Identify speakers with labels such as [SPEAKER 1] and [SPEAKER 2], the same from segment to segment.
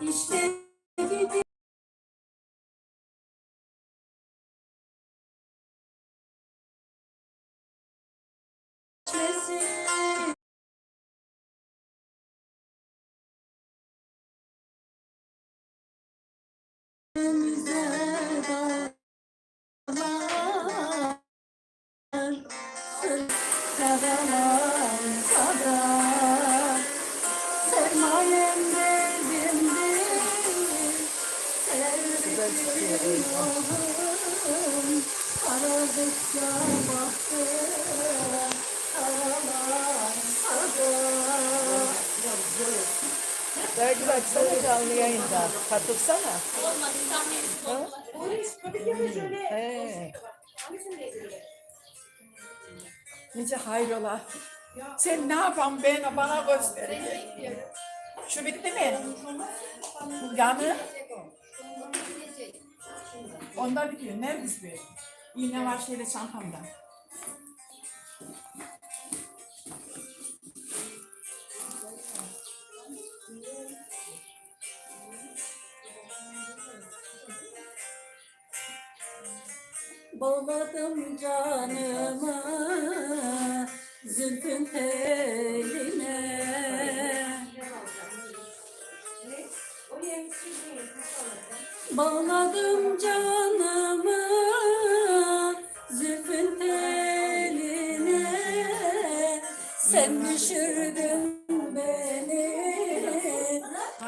[SPEAKER 1] İşte gidiyor. Kadar, kadar, kadar. Yolum Aradıkça baktım
[SPEAKER 2] Belki baksana canlı yayında. Katılsana. Ha? He.
[SPEAKER 3] Nice hayrola. Sen ne yapan bana, bana göster. Şu bitti mi? Yanı. Onda bitiyor. Nergis bir. İğne var şeyde çantamda.
[SPEAKER 1] Bağladım canımı zülfün Bağladım canımı zülfün teline. Sen düşürdün beni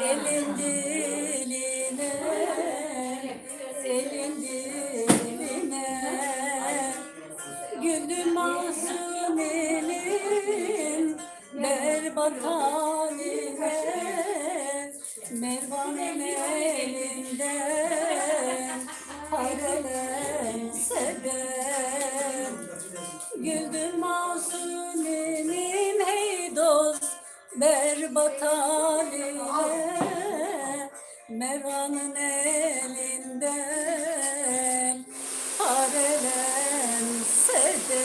[SPEAKER 1] elin diline Elin diline Güldüm masum elim berbat haline Mervan'ın Güldüm elim hey dost Berbat haline Mervan'ın elinden Hareler sebep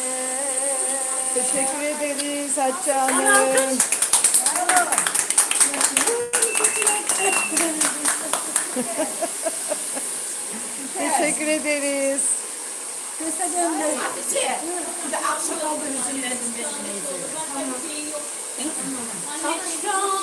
[SPEAKER 2] Teşekkür ederiz Hatice Hanım. Teşekkür ederiz.
[SPEAKER 3] Akşam oldu hüzünlendim
[SPEAKER 1] ben neydi? Tamam.